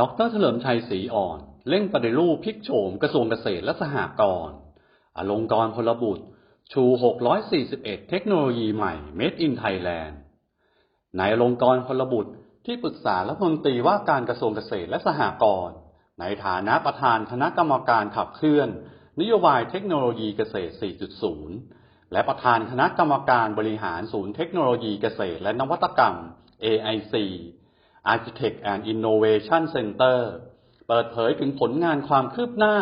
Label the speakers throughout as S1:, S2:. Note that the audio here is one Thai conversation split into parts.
S1: ดรเฉลิมชัยศรีอ่อน เร่งปฏิรูปพลิกโฉมกระทรวงเกษตรและสหกรณ์อลงกรพลบุตร ชู 641 เทคโนโลยีใหม่ Made in Thailand นายอลงกรพลบุตรที่ปรึกษารัฐมนตรีว่าการกระทรวงเกษตรและสหกรณ์ในฐานะประธานคณะกรรมการขับเคลื่อน นโยบายเทคโนโลยีเกษตร 4.0 และประธานคณะกรรมการบริหารศูนย์เทคโนโลยีเกษตรและนวัตกรรม AIC Architect and Innovation Center เปิดเผยถึงผลงานความคืบหน้า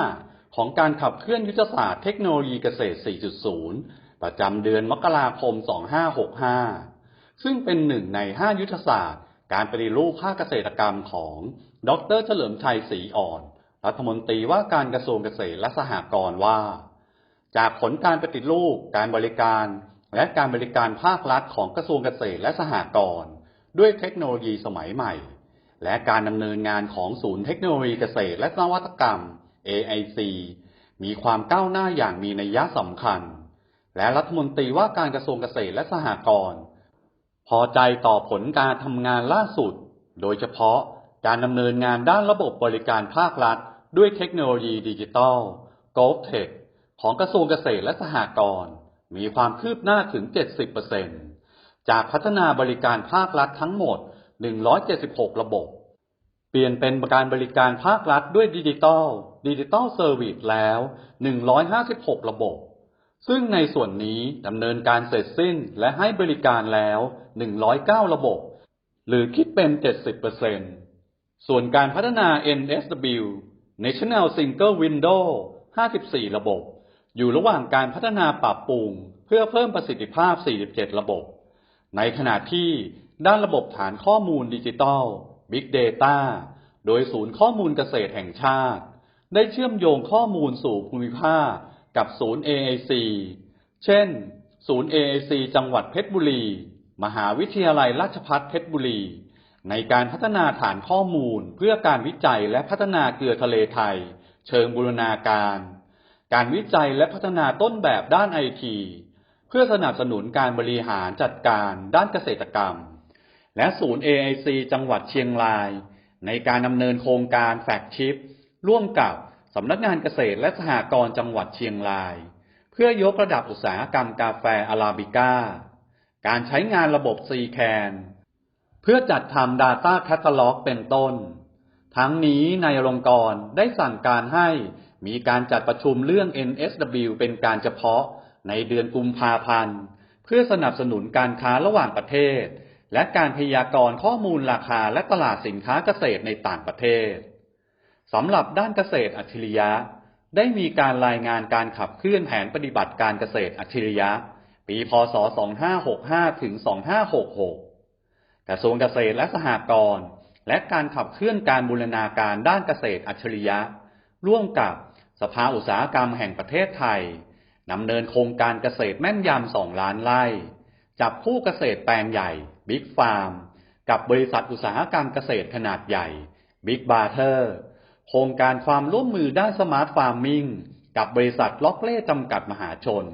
S1: ของการขับเคลื่อนยุทธศาสตร์เทคโนโลยีเกษตร 4.0 ประจำเดือนมกราคม 2565 ซึ่งเป็นหนึ่งใน 5 ยุทธศาสตร์ การปฏิรูปภาคเกษตรกรรมของ ดร เฉลิมชัยศรีอ่อน รัฐมนตรีว่าการกระทรวงเกษตรและสหกรณ์ว่า จากผลการปฏิรูป การบริการ และการบริการภาครัฐของกระทรวงเกษตรและสหกรณ์ ด้วยเทคโนโลยีสมัยใหม่ และการดำเนินงานของศูนย์เทคโนโลยีเกษตรและนวัตกรรม AIC มีความก้าวหน้าอย่างมีนัยสำคัญ และรัฐมนตรีว่าการกระทรวงเกษตรและสหกรณ์พอใจต่อผลการทำงานล่าสุด โดยเฉพาะการดำเนินงานด้านระบบบริการภาครัฐ ด้วยเทคโนโลยีดิจิทัล g o v t e c h ของกระทรวงเกษตรและสหกรณ์มีความคืบหน้าถึง 70% จากพัฒนาบริการภาครัฐทั้งหมด 176 ระบบ เปลี่ยนเป็นการบริการภาครัฐด้วยดิจิทัลดิจิทัลเซอร์วิสแล้ว 156 ระบบ ซึ่งในส่วนนี้ดำเนินการเสร็จสิ้นและให้บริการแล้ว 109 ระบบ หรือคิดเป็น 70%ส่วนการพัฒนา NSW National Single Window 54 ระบบ อยู่ระหว่างการพัฒนาปรับปรุง เพื่อเพิ่มประสิทธิภาพ 47 ระบบ ในขณะที่ด้านระบบฐานข้อมูลดิจิทัล Big Data โดยศูนย์ข้อมูลเกษตรแห่งชาติ ได้เชื่อมโยงข้อมูลสู่ภูมิภาคกับศูนย์ AIC เช่น ศูนย์ AIC จังหวัดเพชรบุรี มหาวิทยาลัยราชภัฏเพชรบุรี ในการพัฒนาฐานข้อมูลเพื่อการวิจัยและพัฒนาเกลือทะเลไทย เชิงบูรณาการ การวิจัยและพัฒนาต้นแบบด้านไอที เพื่อสนับสนุนการบริหารจัดการด้านเกษตรกรรม และศูนย์ AIC จังหวัดเชียงราย ในการดำเนินโครงการแฟกชิป ร่วมกับสำนักงานเกษตรและสหกรณ์จังหวัดเชียงราย เพื่อยกระดับอุตสาหกรรมกาแฟอาราบิก้า การใช้งานระบบ c c a n เพื่อจัดทำ Data Catalog เป็นต้น ทั้งนี้นายองกรณ์ได้สั่งการให้มีการจัดประชุมเรื่อง NSW เป็นการเฉพาะ ในเดือนกุมภาพันธ์ เพื่อสนับสนุนการค้าระหว่างประเทศ และการพยากรณ์ข้อมูลราคาและตลาดสินค้าเกษตรในต่างประเทศสำหรับด้านเกษตรอัจฉริยะ ได้มีการรายงานการขับเคลื่อนแผนปฏิบัติการเกษตรอัจฉริยะ ปีพศ 2565 ถึง 2566 กระทรวงเกษตรและสหกรณ์และการขับเคลื่อนการบูรณาการด้านเกษตรอัจฉริยะ ร่วมกับสภาอุตสาหกรรมแห่งประเทศไทย ดำเนินโครงการเกษตรแม่นยำสองล้านไร่ จับคู่เกษตรแปลงใหญ่บิ๊กฟาร์มกับบริษัทอุตสาหกรรมเกษตรขนาดใหญ่บิ๊กบาร์เทอร์โครงการความร่วมมือด้านสมาร์ทฟาร์มิงกับบริษัทล็อกเล่จำกัดมหาชน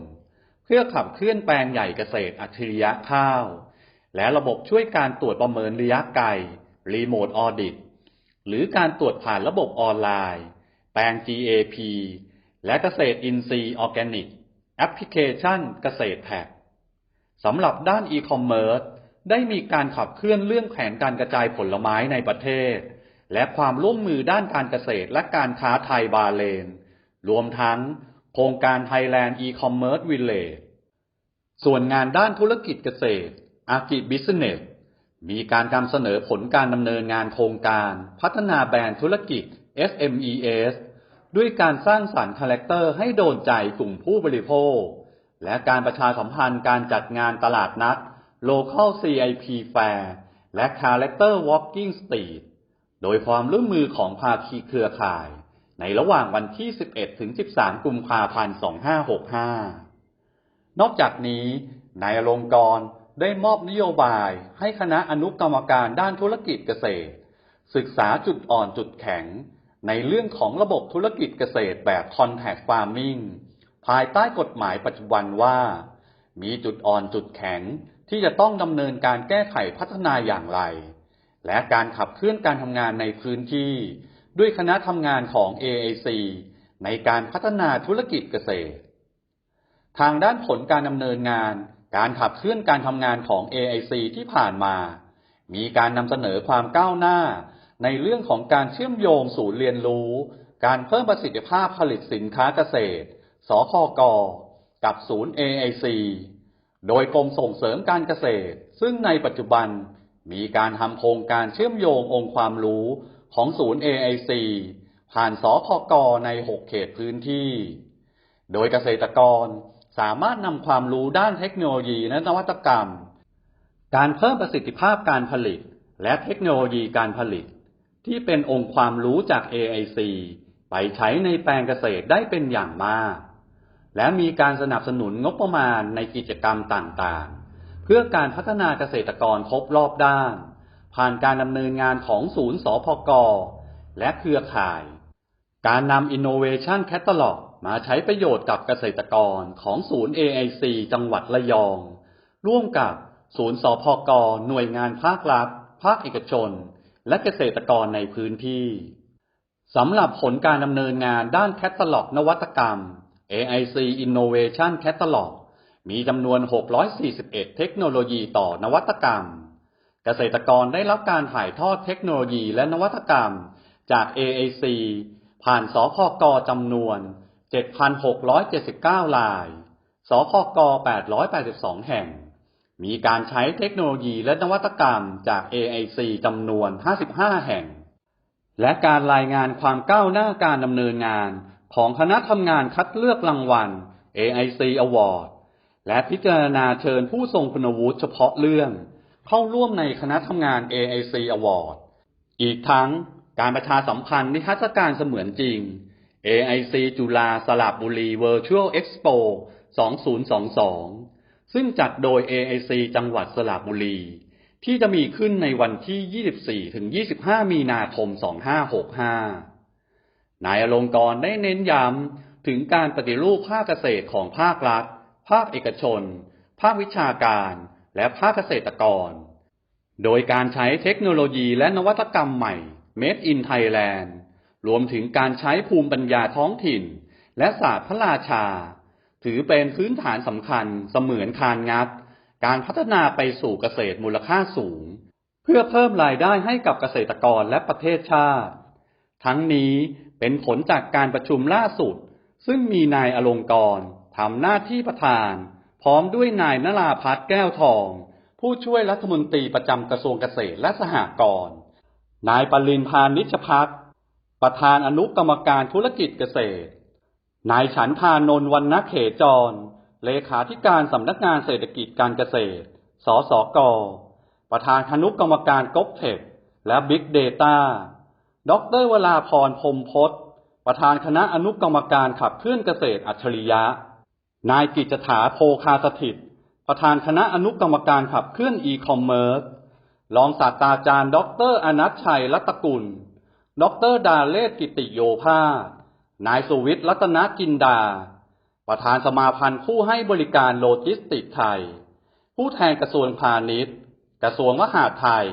S1: เพื่อขับเคลื่อนแปลงใหญ่เกษตรอัจฉริยะข้าว และระบบช่วยการตรวจประเมินระยะไกลรีโมทออดิตหรือการตรวจผ่านระบบออนไลน์ แปลง GAP และเกษตรอินทรีย์ออร์แกนิก แอปพลิเคชันเกษตรแท็กสำหรับด้านอีคอมเมิร์ซได้มีการขับเคลื่อนเรื่องแผนการกระจายผลไม้ในประเทศ และความร่วมมือด้านการเกษตรและการค้าไทยบาเลน รวมทั้งโครงการ Thailand E-commerce Village ส่วนงานด้านธุรกิจเกษตร Agri Business มีการนำเสนอผลการดำเนินงานโครงการ พัฒนาแบรนด์ธุรกิจ SMES ด้วยการสร้างสรรค์คาแรคเตอร์ให้โดนใจกลุ่มผู้บริโภค และการประชาสัมพันธ์การจัดงานตลาดนัด Local CIP Fair และ Character Walking Street โดยความร่วมมือของภาคีเครือข่าย ในระหว่างวันที่ 11 ถึง 13 กุมภาพันธ์ 2565 นอกจากนี้ นายอลงกรได้มอบนโยบายให้คณะอนุกรรมการด้านธุรกิจเกษตร ศึกษาจุดอ่อนจุดแข็ง ในเรื่องของระบบธุรกิจเกษตรแบบ Contact Farming ภายใต้กฎหมายปัจจุบันว่า มีจุดอ่อนจุดแข็งที่จะต้องดำเนินการแก้ไขพัฒนาอย่างไร และการขับเคลื่อนการทำงานในพื้นที่ ด้วยคณะทำงานของ AIC ในการพัฒนาธุรกิจเกษตร ทางด้านผลการดำเนินงาน การขับเคลื่อนการทำงานของ AIC ที่ผ่านมา มีการนำเสนอความก้าวหน้า ในเรื่องของการเชื่อมโยงศูนย์เรียนรู้ การเพิ่มประสิทธิภาพผลิตสินค้าเกษตร สคก กับศูนย์ AIC โดยกรมส่งเสริมการเกษตร ซึ่งในปัจจุบันมีการทำโครงการเชื่อมโยงองค์ความรู้ของศูนย์ AIC ผ่านสคก ใน 6 เขตพื้นที่ โดยเกษตรกรสามารถนำความรู้ด้านเทคโนโลยีและนวัตกรรม การเพิ่มประสิทธิภาพการผลิต และเทคโนโลยีการผลิต ที่เป็นองค์ความรู้จาก AIC ไปใช้ในแปลงเกษตรได้เป็นอย่างมาก และมีการสนับสนุนงบประมาณในกิจกรรมต่างๆ เพื่อการพัฒนาเกษตรกรครบรอบด้าน ผ่านการดำเนินงานของศูนย์สพก และเครือข่าย การนำ Innovation Catalog มาใช้ประโยชน์กับเกษตรกรของศูนย์ AIC จังหวัดระยอง ร่วมกับศูนย์สพก หน่วยงานภาครัฐ ภาคเอกชน และเกษตรกรในพื้นที่สำหรับผลการดำเนินงานด้านแคตตาล็อกนวัตกรรม AIC Innovation Catalog มีจำนวน 641 เทคโนโลยีต่อนวัตกรรม เกษตรกรได้รับการถ่ายทอดเทคโนโลยีและนวัตกรรม จาก AIC ผ่านสพกจำนวน 7,679รายสพก882 แห่ง มีการใช้เทคโนโลยีและนวัตกรรมจาก AIC จำนวน 55 แห่ง และการรายงานความก้าวหน้าการดำเนินงานของคณะทำงานคัดเลือกรางวัล AIC Award และพิจารณาเชิญผู้ทรงคุณวุฒิเฉพาะเรื่อง เข้าร่วมในคณะทำงาน AIC Award อีกทั้งการประชาสัมพันธ์นิทรรศการเสมือนจริง AIC จุฬาสระบุรี Virtual Expo 2022 ซึ่งจัดโดย AIC จังหวัดสระบุรี ที่จะมีขึ้นในวันที่ 24-25 มีนาคม 2565 นายอลงกรณ์ได้เน้นย้ำถึงการปฏิรูปภาคเกษตรของภาครัฐ ภาคเอกชน ภาควิชาการ และภาคเกษตรกร โดยการใช้เทคโนโลยีและนวัตกรรมใหม่ Made in Thailand รวมถึงการใช้ภูมิปัญญาท้องถิ่น และศาสตร์พระราชา ถือเป็นพื้นฐานสำคัญเสมือนคานงัด การพัฒนาไปสู่เกษตรมูลค่าสูง เพื่อเพิ่มรายได้ให้กับเกษตรกรและประเทศชาติ ทั้งนี้เป็นผลจากการประชุมล่าสุด ซึ่งมีนายอลงกรณ์ทำหน้าที่ประธาน พร้อมด้วยนายนราพัฒน์แก้วทอง ผู้ช่วยรัฐมนตรีประจำกระทรวงเกษตรและสหกรณ์นายปรินพานิชพักประธานอนุกรรมการธุรกิจเกษตร นายฉันทานนท์วรรณเขจร เลขาธิการสำนักงานเศรษฐกิจการเกษตร สสก ประธานคณุกรรมการก๊กเทคและบิ๊กเดต้าดรวราพรพรมพศประธานคณะอนุกรรมการขับเคลื่อนเกษตรอัจฉริยะ นายกิจถาโพคาสถิต ประธานคณะอนุกรรมการขับเคลื่อนอีคอมเมิร์ซ รองศาสตราจารย์ ดรอนัทชัยรัตกุล ดรดาเลศกิติโยภาส นายสุวิทย์รัตนกินดา ประธานสมาพันธ์ผู้ให้บริการโลจิสติกส์ไทย ผู้แทนกระทรวงพาณิชย์ กระทรวงมหาดไทย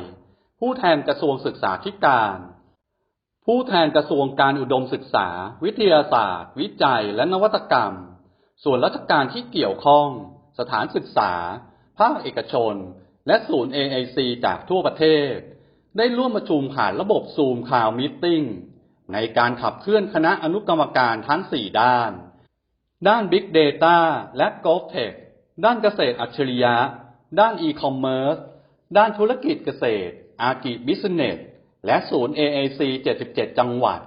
S1: ผู้แทนกระทรวงศึกษาธิการ ผู้แทนกระทรวงการอุดมศึกษา วิทยาศาสตร์ วิจัยและนวัตกรรม ส่วนราชการที่เกี่ยวข้อง สถานศึกษา ภาคเอกชน และศูนย์ AIC จากทั่วประเทศ ได้ร่วมประชุมผ่านระบบซูมคาวมิทติ้ง ในการขับเคลื่อนคณะอนุกรรมการทั้ง 4 ด้าน ด้าน Big Data และ GovTech ด้านเกษตรอัจฉริยะ ด้าน e-commerce ด้านธุรกิจเกษตร อากิบิสเนส และศูนย์ AAC 77 จังหวัด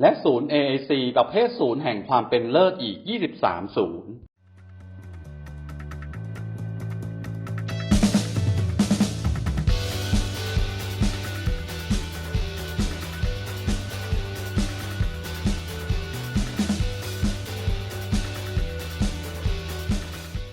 S1: และศูนย์ AAC ประเภทศูนย์แห่งความเป็นเลิศอีก 23 ศูนย์